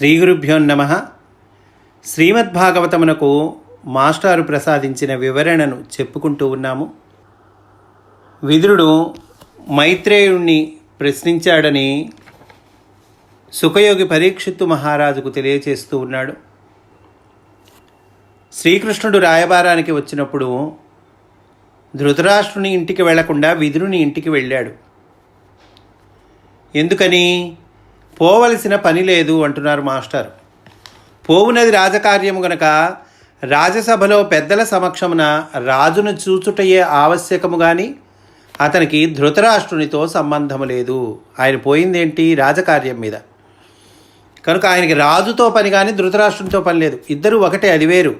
శ్రీ గురుభ్యో నమ. శ్రీమద్భాగవతమునకు మాస్టారు ప్రసాదించిన వివరణను చెప్పుకుంటూ ఉన్నాము. విదురుడు మైత్రేయుణ్ణి ప్రశ్నించాడని సుఖయోగి పరీక్షిత్తు మహారాజుకు తెలియచేస్తూ ఉన్నాడు. శ్రీకృష్ణుడు రాయబారానికి వచ్చినప్పుడు ధృతరాష్ట్రుని ఇంటికి వెళ్ళకుండా విదురుని ఇంటికి వెళ్ళాడు. ఎందుకని? పోవలసిన పని లేదు అంటున్నారు మాస్టర్. పోవునది రాజకార్యము గనక రాజసభలో పెద్దల సమక్షమున రాజును చూచుటయే ఆవశ్యకము కానీ అతనికి ధృతరాష్ట్రునితో సంబంధము లేదు. ఆయన పోయిందేంటి? రాజకార్యం మీద. కనుక ఆయనకి రాజుతో పని కానీ ధృతరాష్ట్రునితో పని లేదు. ఇద్దరు ఒకటే అది వేరు.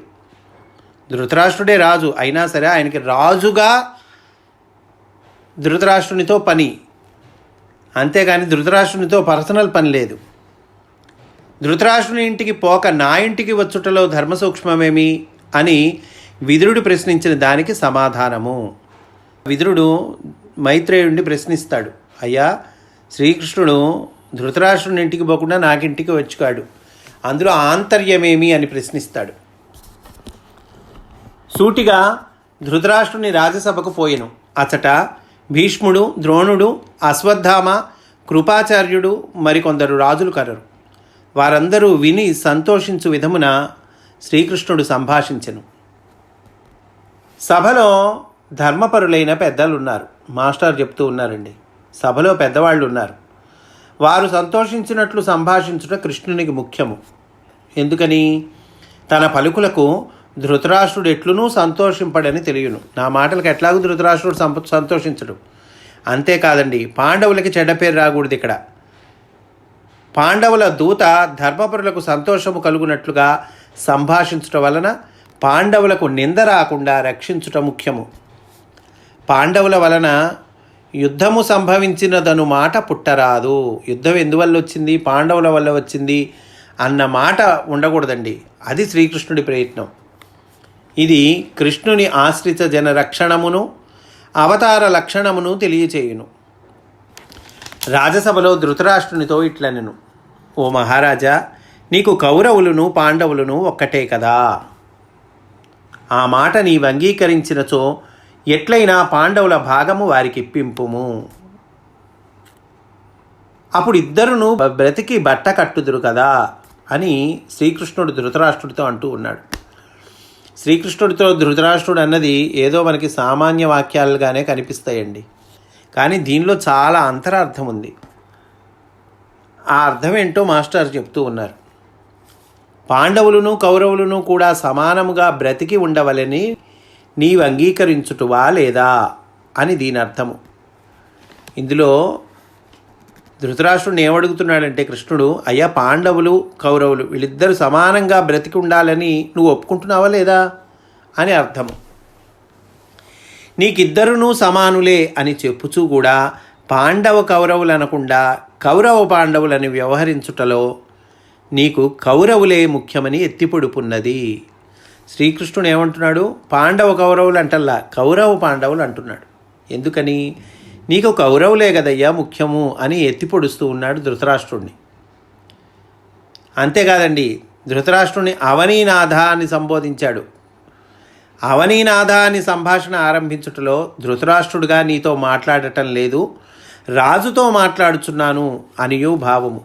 ధృతరాష్ట్రుడే రాజు. అయినా సరే ఆయనకి రాజుగా ధృతరాష్ట్రునితో పని అంతేగాని ధృతరాష్ట్రునితో పర్సనల్ పని లేదు. ధృతరాష్ట్రుని ఇంటికి పోక నా ఇంటికి వచ్చుటలో ధర్మ సూక్ష్మమేమి అని విదురుడు ప్రశ్నించిన దానికి సమాధానము. విదురుడు మైత్రేయుడిని ప్రశ్నిస్తాడు. అయ్యా శ్రీకృష్ణుడు ధృతరాష్ట్రుని ఇంటికి పోకుండా నాకింటికి వచ్చుకాడు. అందులో ఆంతర్యమేమి అని ప్రశ్నిస్తాడు. సూటిగా ధృతరాష్ట్రుని రాజసభకు పోయెను. అచట భీష్ముడు ద్రోణుడు అశ్వత్థామ కృపాచార్యుడు మరికొందరు రాజులు కరరు వారందరూ విని సంతోషించు విధమున శ్రీకృష్ణుడు సంభాషించెను. సభలో ధర్మపరులైన పెద్దలు ఉన్నారు మాస్టర్ చెప్తూ ఉన్నారండి. సభలో పెద్దవాళ్ళు ఉన్నారు వారు సంతోషించినట్లు సంభాషించుట కృష్ణునికి ముఖ్యము. ఎందుకని? తన పలుకులకు ధృతరాష్ట్రుడు ఎట్లునూ సంతోషింపడని తెలియను. నా మాటలకు ఎట్లాగూ ధృతరాష్ట్రుడు సంప సంతోషించడు. అంతేకాదండి పాండవులకి చెడ్డ పేరు రాకూడదు ఇక్కడ. పాండవుల దూత ధర్మపరులకు సంతోషము కలుగునట్లుగా సంభాషించుట వలన పాండవులకు నింద రాకుండా రక్షించుట ముఖ్యము. పాండవుల వలన యుద్ధము సంభవించినదను మాట పుట్టరాదు. యుద్ధం ఎందువల్ల వచ్చింది? పాండవుల వల్ల వచ్చింది? అన్న మాట ఉండకూడదండి. అది శ్రీకృష్ణుడి ప్రయత్నం. ఇది కృష్ణుని ఆశ్రిత జన రక్షణమును అవతార లక్షణమును తెలియచేయును. రాజసభలో ధృతరాష్ట్రునితో ఇట్లనెను ఓ మహారాజా నీకు కౌరవులను పాండవులను ఒక్కటే కదా. ఆ మాట నీవు అంగీకరించినచో ఎట్లయినా పాండవుల భాగము వారికి ఇప్పింపుము అప్పుడు ఇద్దరును బ్రతికి బట్ట కట్టుదురు కదా అని శ్రీకృష్ణుడు ధృతరాష్ట్రుడితో అంటూ ఉన్నాడు. శ్రీకృష్ణుడితో ధృతరాష్ట్రుడు అన్నది ఏదో మనకి సామాన్య వాక్యాలుగానే కనిపిస్తాయండి. కానీ దీనిలో చాలా అంతరార్థం ఉంది. ఆ అర్థం ఏంటో మాస్టర్ చెప్తూ ఉన్నారు. పాండవులను కౌరవులను కూడా సమానముగా బ్రతికి ఉండవలని నీవు అంగీకరించుటవా లేదా అని దీని అర్థము. ఇందులో ధృతరాష్ట్రుడిని ఏమడుగుతున్నాడంటే కృష్ణుడు అయ్యా పాండవులు కౌరవులు వీళ్ళిద్దరూ సమానంగా బ్రతికి ఉండాలని నువ్వు ఒప్పుకుంటున్నావా లేదా? అని అర్థము నీకిద్దరును సమానులే అని చెప్పుచూ కూడా పాండవ కౌరవులు అనకుండా కౌరవ పాండవులని వ్యవహరించుటలో నీకు కౌరవులే ముఖ్యమని ఎత్తిపొడుపున్నది. శ్రీకృష్ణుడు ఏమంటున్నాడు? పాండవ కౌరవులు అంటల్లా కౌరవ పాండవులు అంటున్నాడు. ఎందుకని? నీకు కౌరవులే కదయ్యా ముఖ్యము అని ఎత్తిపొడుస్తూ ఉన్నాడు ధృతరాష్ట్రుణ్ణి. అంతేకాదండి ధృతరాష్ట్రుని అవనీనాథ అని సంబోధించాడు. అవనీనాథ అని సంభాషణ ఆరంభించుటలో ధృతరాష్ట్రుడుగా నీతో మాట్లాడటం లేదు రాజుతో మాట్లాడుచున్నాను అనియు భావము.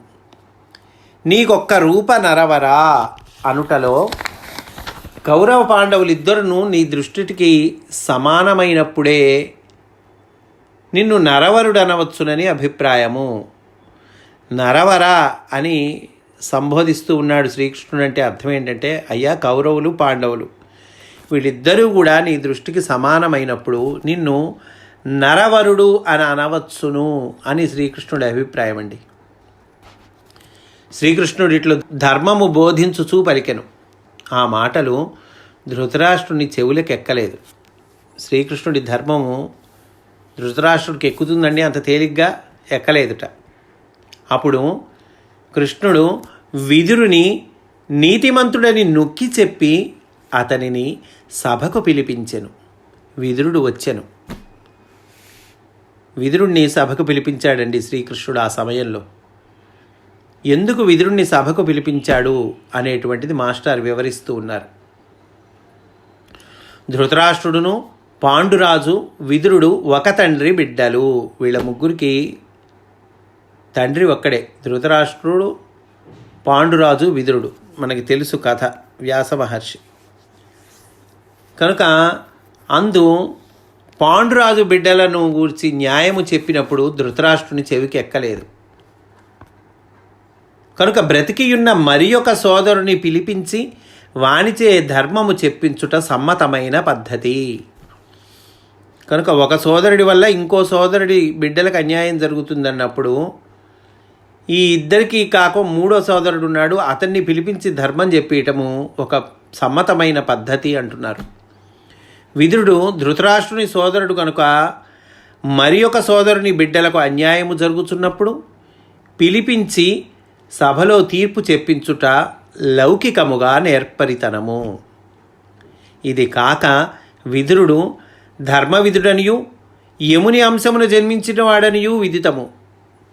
నీకొక్క రూప నరవరా అనుటలో కౌరవ పాండవులిద్దరును నీ దృష్టికి సమానమైనప్పుడే నిన్ను నరవరుడు అనవచ్చునని అభిప్రాయము. నరవర అని సంబోధిస్తూ ఉన్నాడు శ్రీకృష్ణుడు అంటే అర్థం ఏంటంటే అయ్యా కౌరవులు పాండవులు. వీళ్ళిద్దరూ కూడా నీ దృష్టికి సమానమైనప్పుడు నిన్ను నరవరుడు అని అనవచ్చును అని శ్రీకృష్ణుడి అభిప్రాయం అండి. శ్రీకృష్ణుడు ఇట్లు ధర్మము బోధించుచూ పలికెను. ఆ మాటలు ధృతరాష్ట్రుని చెవులకు ఎక్కలేదు శ్రీకృష్ణుడి ధర్మము ధృతరాష్ట్రుడికి ఎక్కుతుందండి అంత తేలిగ్గా ఎక్కలేదుట. అప్పుడు కృష్ణుడు విదురుని నీతిమంతుడని నొక్కి చెప్పి అతనిని సభకు పిలిపించెను. విదురుడు వచ్చెను. విదురుణ్ణి సభకు పిలిపించాడండి శ్రీకృష్ణుడు ఆ సమయంలో. ఎందుకు విదురుణ్ణి సభకు పిలిపించాడు అనేటువంటిది మాస్టర్ వివరిస్తూ ఉన్నారు. ధృతరాష్ట్రుడును పాండురాజు విదురుడు ఒక తండ్రి బిడ్డలు. వీళ్ళ ముగ్గురికి తండ్రి ఒక్కడే ధృతరాష్ట్రుడు పాండురాజు విదురుడు. మనకి తెలుసు కథ వ్యాస మహర్షి. కనుక అందు పాండురాజు బిడ్డలను గూర్చి న్యాయము చెప్పినప్పుడు ధృతరాష్ట్రుని చెవికి ఎక్కలేదు. కనుక బ్రతికియున్న మరి ఒక సోదరుని పిలిపించి వానిచే ధర్మము చెప్పించుట సమ్మతమైన పద్ధతి. కనుక ఒక సోదరుడి వల్ల ఇంకో సోదరుడి బిడ్డలకు అన్యాయం జరుగుతుందన్నప్పుడు ఈ ఇద్దరికి కాక మూడో సోదరుడు ఉన్నాడు అతన్ని పిలిపించి ధర్మం చెప్పేయటము ఒక సమ్మతమైన పద్ధతి అంటున్నారు. విదురుడు ధృతరాష్ట్రుని సోదరుడు కనుక మరి ఒక సోదరుని బిడ్డలకు అన్యాయము జరుగుతున్నప్పుడు పిలిపించి సభలో తీర్పు చెప్పించుట లౌకికముగా నేర్పరితనము. ఇది కాక విదురుడు ధర్మవిధుడనియు యముని అంశమును జన్మించిన వాడనియు విదితము.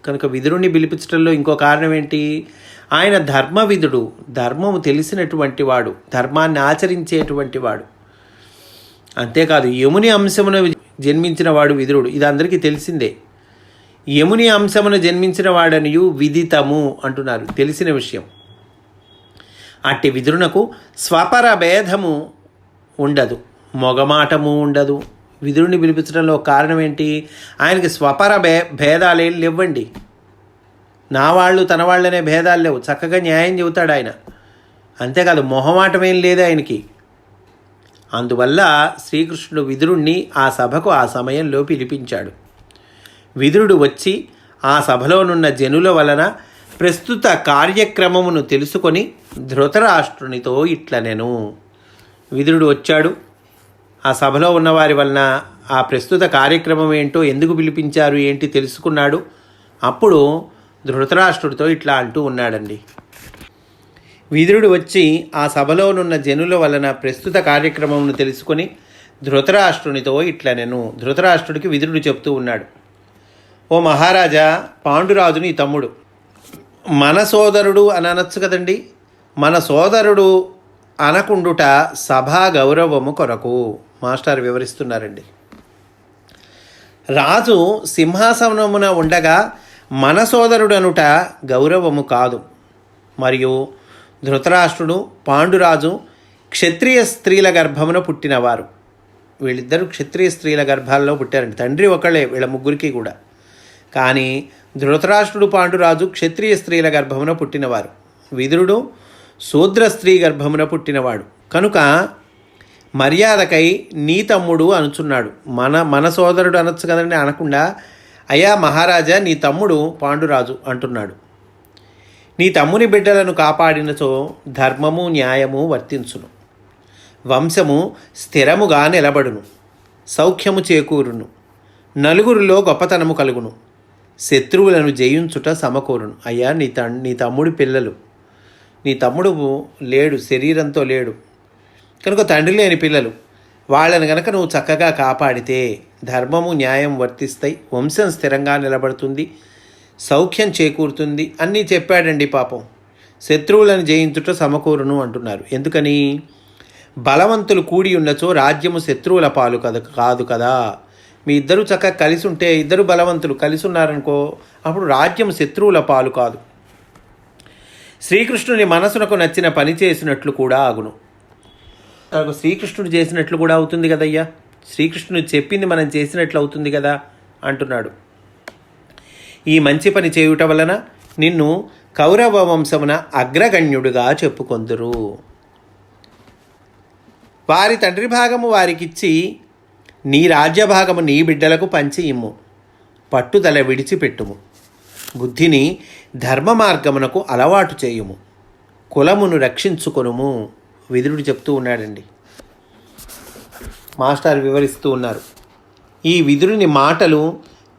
కనుక విధుడిని పిలిపించడంలో ఇంకో కారణం ఏంటి ఆయన ధర్మవిధుడు ధర్మము తెలిసినటువంటి వాడు ధర్మాన్ని ఆచరించేటువంటి వాడు అంతేకాదు యముని అంశమును జన్మించిన వాడు విధుడు ఇది అందరికీ తెలిసిందే. యముని అంశమును జన్మించిన వాడనియు విదితము అంటున్నారు. తెలిసిన విషయం. అట్టి విధునకు స్వపర భేదము ఉండదు. మొగమాటము ఉండదు. విదురుని పిలిపించడంలో కారణం ఏంటి? ఆయనకి స్వపర భే భేదాలేం లేవండి నా వాళ్ళు తన వాళ్ళనే భేదాలు లేవు. చక్కగా న్యాయం చెబుతాడు ఆయన. అంతేకాదు మొహమాటం ఏం లేదు ఆయనకి. అందువల్ల శ్రీకృష్ణుడు విదురుణ్ణి ఆ సభకు ఆ సమయంలో పిలిపించాడు. విదురుడు వచ్చి ఆ సభలోనున్న జనుల వలన ప్రస్తుత కార్యక్రమమును తెలుసుకొని ధృతరాష్ట్రునితో ఇట్లనెను. విదురుడు వచ్చాడు. ఆ సభలో ఉన్నవారి వలన ఆ ప్రస్తుత కార్యక్రమం ఏంటో ఎందుకు పిలిపించారు ఏంటి తెలుసుకున్నాడు. అప్పుడు ధృతరాష్ట్రుడితో ఇట్లా అంటూ ఉన్నాడండి. విదురుడు వచ్చి ఆ సభలోనున్న జనుల వలన ప్రస్తుత కార్యక్రమంను తెలుసుకొని ధృతరాష్ట్రునితో ఇట్లా నేను ధృతరాష్ట్రుడికి విదురుడు చెప్తూ ఉన్నాడు. ఓ మహారాజా పాండురాజుని తమ్ముడు మన సోదరుడు అని అనొచ్చు కదండి. మన సోదరుడు అనకుండుట సభా గౌరవము కొరకు. మాస్టర్ వివరిస్తున్నారండి. రాజు సింహాసనమున ఉండగా మన సోదరుడనుట గౌరవము కాదు. మరియు ధృతరాష్ట్రుడు పాండురాజు క్షత్రియ స్త్రీల గర్భమున పుట్టినవారు. వీళ్ళిద్దరూ క్షత్రియ స్త్రీల గర్భాల్లో పుట్టారండి. తండ్రి ఒకళ్ళే వీళ్ళ ముగ్గురికి కూడా. కానీ ధృతరాష్ట్రుడు పాండురాజు క్షత్రియ స్త్రీల గర్భమున పుట్టినవారు. విదురుడు శూద్ర స్త్రీ గర్భమున పుట్టినవాడు. కనుక మర్యాదకై నీ తమ్ముడు అనుచున్నాడు. మన మన సోదరుడు అనొచ్చు కదండి అనకుండా అయ్యా మహారాజా నీ తమ్ముడు పాండురాజు అంటున్నాడు. నీ తమ్ముని బిడ్డలను కాపాడినచో ధర్మము న్యాయము వర్తించును. వంశము స్థిరముగా నిలబడును. సౌఖ్యము చేకూరును. నలుగురిలో గొప్పతనము కలుగును. శత్రువులను జయించుట సమకూరును. అయ్యా నీ త నీ తమ్ముడి పిల్లలు. నీ తమ్ముడు లేడు శరీరంతో లేడు. కనుక తండ్రి లేని పిల్లలు వాళ్ళని గనక నువ్వు చక్కగా కాపాడితే ధర్మము న్యాయం వర్తిస్తాయి వంశం స్థిరంగా నిలబడుతుంది సౌఖ్యం చేకూరుతుంది. అన్నీ చెప్పాడండి పాపం. శత్రువులను జయించుట సమకూరును అంటున్నారు. ఎందుకని? బలవంతులు కూడి ఉన్నచో రాజ్యము శత్రువుల పాలు కదా కాదు కదా. మీ ఇద్దరు చక్కగా కలిసి ఉంటే ఇద్దరు బలవంతులు కలిసి ఉన్నారనుకో అప్పుడు రాజ్యం శత్రువుల పాలు కాదు. శ్రీకృష్ణుని మనసునకు నచ్చిన పని చేసినట్లు కూడా ఆగును. శ్రీకృష్ణుడు చేసినట్లు కూడా అవుతుంది కదయ్యా. శ్రీకృష్ణుడు చెప్పింది మనం చేసినట్లు అవుతుంది కదా అంటున్నాడు. ఈ మంచి పని చేయుట వలన నిన్ను కౌరవ వంశమున అగ్రగణ్యుడుగా చెప్పుకొందురు. వారి తండ్రి భాగము వారికిచ్చి నీ రాజ్యభాగము నీ బిడ్డలకు పంచి ఇమ్ము. పట్టుదల విడిచిపెట్టుము. బుద్ధిని ధర్మ మార్గమునకు అలవాటు చేయుము. కులమును రక్షించుకొనుము. విదురుడు చెప్తూ ఉన్నాడండి. మాస్టర్ వివరిస్తూ ఉన్నారు. ఈ విదురుని మాటలు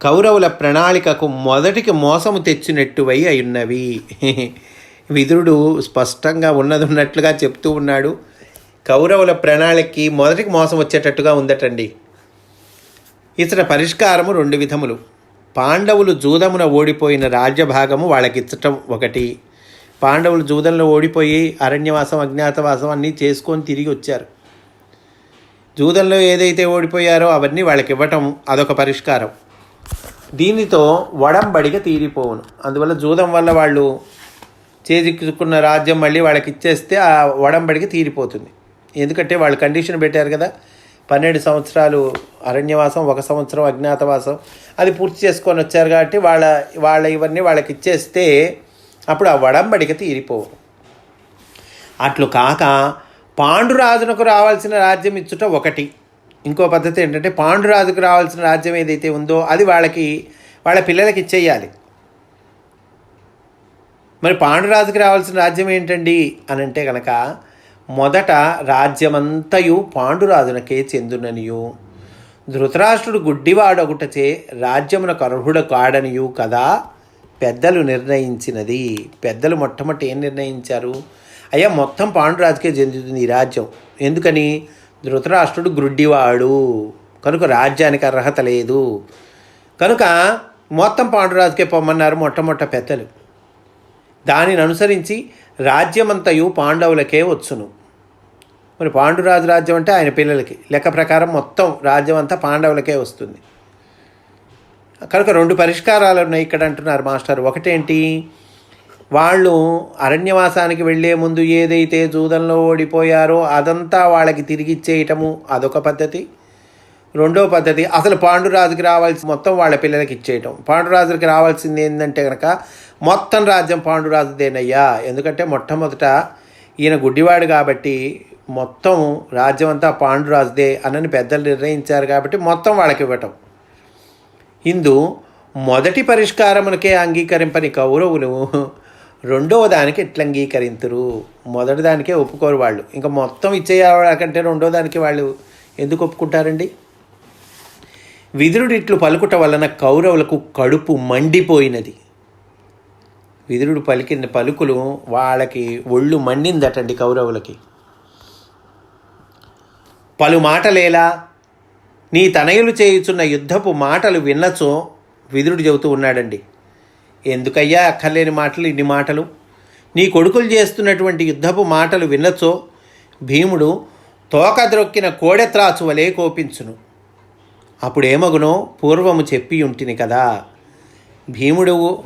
కౌరవుల ప్రణాళికకు మొదటికి మోసము తెచ్చినట్టువై అయున్నవి విదురుడు స్పష్టంగా ఉన్నది ఉన్నట్లుగా చెప్తూ ఉన్నాడు. కౌరవుల ప్రణాళికకి మొదటికి మోసం వచ్చేటట్టుగా ఉందటండి. ఇతర పరిష్కారము రెండు విధములు. పాండవులు జూదమున ఓడిపోయిన రాజ్యభాగము వాళ్ళకిచ్చటం ఒకటి. పాండవులు జూదంలో ఓడిపోయి అరణ్యవాసం అజ్ఞాతవాసం అన్నీ చేసుకొని తిరిగి వచ్చారు. జూదంలో ఏదైతే ఓడిపోయారో అవన్నీ వాళ్ళకి ఇవ్వటం అదొక పరిష్కారం. దీనితో వడంబడిగా తీరిపోవును. అందువల్ల జూదం వల్ల వాళ్ళు చేజిక్కున్న రాజ్యం మళ్ళీ వాళ్ళకి ఇచ్చేస్తే ఆ వడంబడికి తీరిపోతుంది. ఎందుకంటే వాళ్ళు కండిషన్ పెట్టారు కదా పన్నెండు సంవత్సరాలు అరణ్యవాసం ఒక సంవత్సరం అజ్ఞాతవాసం అది పూర్తి చేసుకొని వచ్చారు కాబట్టి వాళ్ళ వాళ్ళ ఇవన్నీ వాళ్ళకి ఇచ్చేస్తే అప్పుడు ఆ వడంబడిక తీరిపోవు. అట్లు కాక పాండురాజునకు రావాల్సిన రాజ్యం ఇచ్చుట ఒకటి. ఇంకో పద్ధతి ఏంటంటే పాండురాజుకు రావాల్సిన రాజ్యం ఏదైతే ఉందో అది వాళ్ళకి వాళ్ళ పిల్లలకి ఇచ్చేయాలి. మరి పాండురాజుకి రావాల్సిన రాజ్యం ఏంటండి అని అంటే కనుక మొదట రాజ్యమంతయు పాండురాజునకే చెందుననియు ధృతరాష్ట్రుడు గుడ్డివాడొకటచే రాజ్యమునకు అర్హుడు కాడనియు కదా. పెద్దలు నిర్ణయించినది. పెద్దలు మొట్టమొదటి ఏం నిర్ణయించారు? అయ్యా మొత్తం పాండురాజుకే చెందుతుంది ఈ రాజ్యం. ఎందుకని? ధృతరాష్ట్రుడు గ్రుడ్డివాడు కనుక రాజ్యానికి అర్హత లేదు. కనుక మొత్తం పాండురాజుకే పొమ్మన్నారు మొట్టమొట్ట పెద్దలు. దానిని అనుసరించి రాజ్యమంతయు పాండవులకే వచ్చును. మరి పాండురాజు రాజ్యం అంటే ఆయన పిల్లలకి. లెక్క ప్రకారం మొత్తం రాజ్యం అంతా పాండవులకే వస్తుంది. కనుక రెండు పరిష్కారాలు ఉన్నాయి ఇక్కడ అంటున్నారు మాస్టర్. ఒకటేంటి? వాళ్ళు అరణ్యవాసానికి వెళ్ళే ముందు ఏదైతే జూదంలో ఓడిపోయారో అదంతా వాళ్ళకి తిరిగి ఇచ్చేయటము అదొక పద్ధతి. రెండో పద్ధతి అసలు పాండురాజుకి రావాల్సి మొత్తం వాళ్ళ పిల్లలకి ఇచ్చేయటం. పాండురాజుకి రావాల్సింది ఏంటంటే కనుక మొత్తం రాజ్యం పాండురాజుదేనయ్యా. ఎందుకంటే మొట్టమొదట ఈయన గుడ్డివాడు కాబట్టి మొత్తం రాజ్యం అంతా పాండురాజుదే అనని పెద్దలు నిర్ణయించారు కాబట్టి మొత్తం వాళ్ళకి ఇవ్వటం. ఇందు మొదటి పరిష్కారమునకే అంగీకరింపని కౌరవులు రెండవ దానికి ఎట్లా అంగీకరింతురు? మొదటి దానికే ఒప్పుకోరు వాళ్ళు. ఇంకా మొత్తం ఇచ్చేయాలంటే రెండో దానికి వాళ్ళు ఎందుకు ఒప్పుకుంటారండి? విదురుడు ఇట్లు పలుకుట వలన కౌరవులకు కడుపు మండిపోయినది. విదురుడు పలికిన పలుకులు వాళ్ళకి ఒళ్ళు మండిందటండి కౌరవులకి. పలు మాటలేలా నీ తనయులు చేయుచున్న యుద్ధపు మాటలు విన్నచో విదురుడు చెబుతూ ఉన్నాడండి. ఎందుకయ్యా అక్కర్లేని మాటలు ఇన్ని మాటలు? నీ కొడుకులు చేస్తున్నటువంటి యుద్ధపు మాటలు విన్నచో భీముడు తోక ద్రొక్కిన కోడెత్రాచు వలె కోపించును. అప్పుడేమగునో పూర్వము చెప్పి ఉంటిని కదా. భీముడు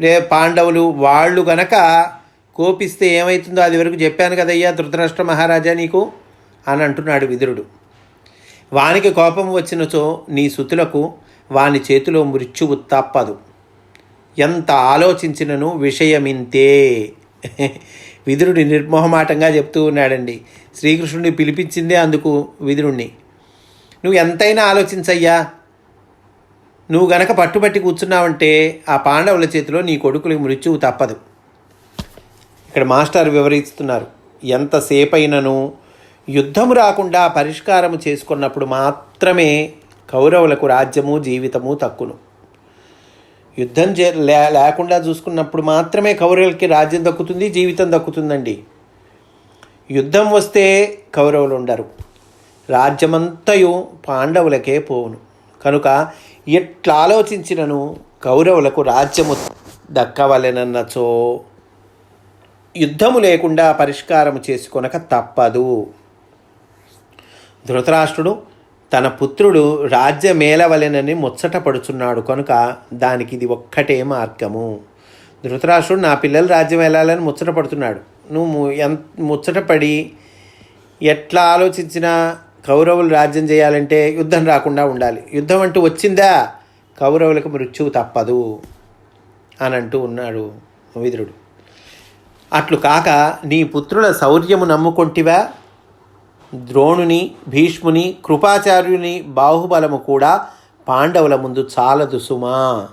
లే పాండవులు వాళ్ళు గనక కోపిస్తే ఏమవుతుందో అది వరకు చెప్పాను కదయ్యా ధృతరాష్ట్ర మహారాజా నీకు అని అంటున్నాడు విదురుడు. వానికి కోపం వచ్చినచో నీ సుతులకు వాని చేతిలో మృత్యువు తప్పదు. ఎంత ఆలోచించినను విషయమింతే. విదురుడి నిర్మోహమాటంగా చెప్తూ ఉన్నాడండి. శ్రీకృష్ణుడిని పిలిపించిందే అందుకు విదురుణ్ణి. నువ్వు ఎంతైనా ఆలోచించయ్యా. నువ్వు గనక పట్టుబట్టి కూర్చున్నావంటే ఆ పాండవుల చేతిలో నీ కొడుకులకి మృత్యువు తప్పదు. ఇక్కడ మాస్టర్ వివరిస్తున్నారు. ఎంతసేపైనను యుద్ధము రాకుండా పరిష్కారము చేసుకున్నప్పుడు మాత్రమే కౌరవులకు రాజ్యము జీవితము తక్కును. యుద్ధం చే లే లేకుండా చూసుకున్నప్పుడు మాత్రమే కౌరవులకి రాజ్యం దక్కుతుంది జీవితం దక్కుతుందండి. యుద్ధం వస్తే కౌరవులు ఉండరు. రాజ్యమంతయు పాండవులకే పోవును. కనుక ఎట్లా ఆలోచించినను కౌరవులకు రాజ్యము దక్కవలెనన్నచో యుద్ధము లేకుండా పరిష్కారము చేసుకొనక తప్పదు. ధృతరాష్ట్రుడు తన పుత్రుడు రాజ్యమేలవలెనని ముచ్చట పడుచున్నాడు కనుక దానికి ఇది ఒక్కటే మార్గము. ధృతరాష్ట్రుడు నా పిల్లలు రాజ్యం వెళ్ళాలని ముచ్చటపడుతున్నాడు నువ్వు ఎంత ముచ్చటపడి ఎట్లా ఆలోచించినా కౌరవులు రాజ్యం చేయాలంటే యుద్ధం రాకుండా ఉండాలి. యుద్ధం అంటూ వచ్చిందా? కౌరవులకు మృత్యువు తప్పదు అని అంటూ ఉన్నాడు విదురుడు. అట్లు కాక నీ పుత్రుల శౌర్యము నమ్ముకొంటివా? ద్రోణుని భీష్ముని కృపాచార్యుని బాహుబలము కూడా పాండవుల ముందు చాలదు సుమా.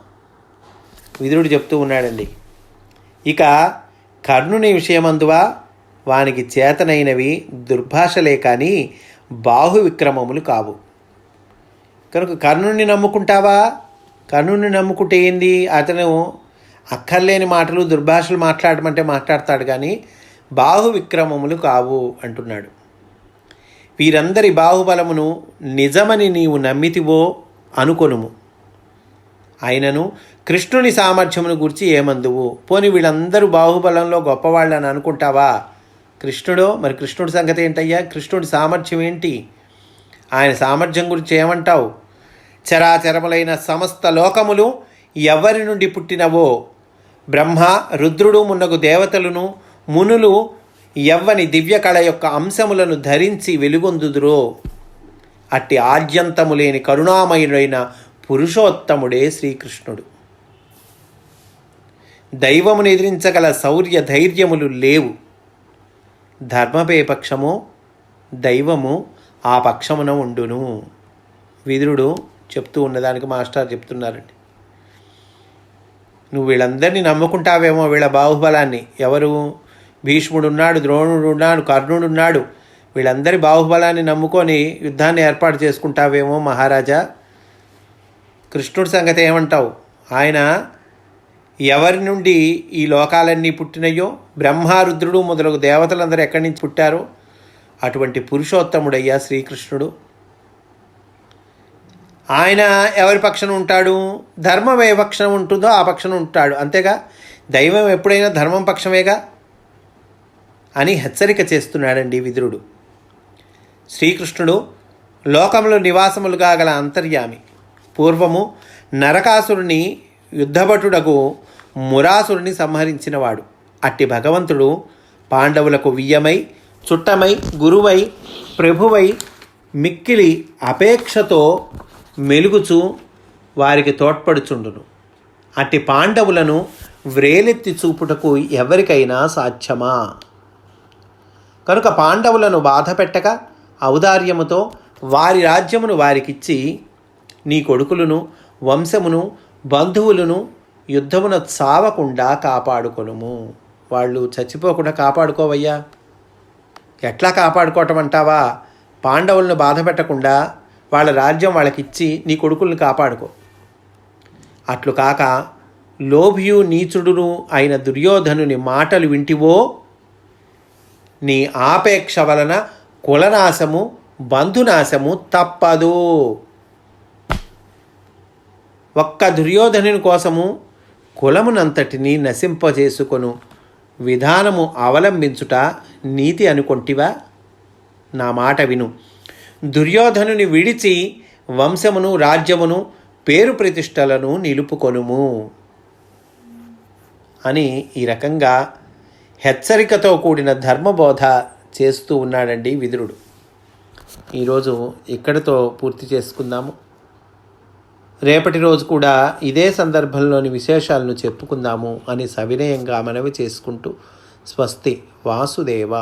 విదురుడు చెప్తూ ఉన్నాడండి. ఇక కర్ణుని విషయమందువా? వానికి చేతనైనవి దుర్భాషలే కానీ బాహు విక్రమములు కావు. కనుక కర్ణుణ్ణి నమ్ముకుంటావా? కర్ణుని నమ్ముకుంటే ఏంది? అతను అక్కర్లేని మాటలు దుర్భాషలు మాట్లాడమంటే మాట్లాడతాడు కానీ బాహు విక్రమములు కావు అంటున్నాడు. వీరందరి బాహుబలమును నిజమని నీవు నమ్మితివో అనుకొనుము. ఆయనను కృష్ణుని సామర్థ్యమును గురించి ఏమందువు? పోని వీళ్ళందరూ బాహుబలంలో గొప్పవాళ్ళని అనుకుంటావా? కృష్ణుడు మరి కృష్ణుడి సంగతి ఏంటయ్యా? కృష్ణుడి సామర్థ్యం ఏంటి? ఆయన సామర్థ్యం గురించి ఏమంటావు? చరాచరములైన సమస్త లోకములు ఎవరి నుండి పుట్టినవో? బ్రహ్మ రుద్రుడు మున్నగు దేవతలను మునులు ఎవ్వని దివ్యకళ యొక్క అంశములను ధరించి వెలుగొందుదురో. అట్టి ఆద్యంతము లేని కరుణామయుడైన పురుషోత్తముడే శ్రీకృష్ణుడు. దైవమును ఎదిరించగల శౌర్య ధైర్యములు లేవు. ధర్మపే పక్షము దైవము ఆ పక్షమున ఉండును. విదురుడు చెప్తూ ఉన్నదానికి మాస్టర్ చెప్తున్నారండి. నువ్వు వీళ్ళందరినీ నమ్ముకుంటావేమో వీళ్ళ బాహుబలాన్ని. ఎవరు? భీష్ముడు ఉన్నాడు ద్రోణుడు ఉన్నాడు కర్ణుడు ఉన్నాడు వీళ్ళందరి బాహుబలాన్ని నమ్ముకొని యుద్ధాన్ని ఏర్పాటు చేసుకుంటావేమో మహారాజా? కృష్ణుడి సంగతి ఏమంటావు? ఆయన ఎవరి నుండి ఈ లోకాలన్నీ పుట్టినయో బ్రహ్మారుద్రుడు మొదలగు దేవతలందరూ ఎక్కడి నుంచి పుట్టారో అటువంటి పురుషోత్తముడయ్యా శ్రీకృష్ణుడు. ఆయన ఎవరి పక్షం ఉంటాడు? ధర్మం ఏ పక్షం ఉంటుందో ఆ పక్షం ఉంటాడు. అంతేగా? దైవం ఎప్పుడైనా ధర్మం పక్షమేగా? అని హెచ్చరిక చేస్తున్నాడండి విదురుడు. శ్రీకృష్ణుడు లోకంలో నివాసములుగా గల అంతర్యామి. పూర్వము నరకాసురుని యుద్ధభటుడకు మురాసురుని సంహరించినవాడు. అట్టి భగవంతుడు పాండవులకు వియ్యమై చుట్టమై గురువై ప్రభువై మిక్కిలి అపేక్షతో మెలుగుచు వారికి తోడ్పడుచుండును. అట్టి పాండవులను వ్రేలెత్తి చూపుటకు ఎవరికైనా సాధ్యమా? కనుక పాండవులను బాధ పెట్టక ఔదార్యముతో వారి రాజ్యమును వారికిచ్చి నీ కొడుకులను వంశమును బంధువులను యుద్ధమున చావకుండా కాపాడుకొనుము. వాళ్ళు చచ్చిపోకుండా కాపాడుకోవయ్యా. ఎట్లా కాపాడుకోవటం అంటావా? పాండవులను బాధ పెట్టకుండా వాళ్ళ రాజ్యం వాళ్ళకిచ్చి నీ కొడుకుల్ని కాపాడుకో. అట్లు కాక లోభియు నీచుడును అయిన దుర్యోధనుని మాటలు వింటివో నీ ఆపేక్ష వలన కులనాశము బంధునాశము తప్పదు. ఒక్క దుర్యోధనుని కోసము కులమునంతటిని నశింపజేసుకొను. విధానము అవలంబించుట నీతి అనుకొంటివా? నా మాట విను. దుర్యోధనుని విడిచి వంశమును రాజ్యమును పేరు ప్రతిష్టలను నిలుపుకొనుము. అని ఈ రకంగా హెచ్చరికతో కూడిన ధర్మబోధ చేస్తూ ఉన్నాడండి విదురుడు. ఈరోజు ఇక్కడితో పూర్తి చేసుకుందాము. రేపటి రోజు కూడా ఇదే సందర్భంలోని విశేషాలను చెప్పుకుందాము అని సవినయంగా మనవి చేసుకుంటూ స్వస్తి వాసుదేవ.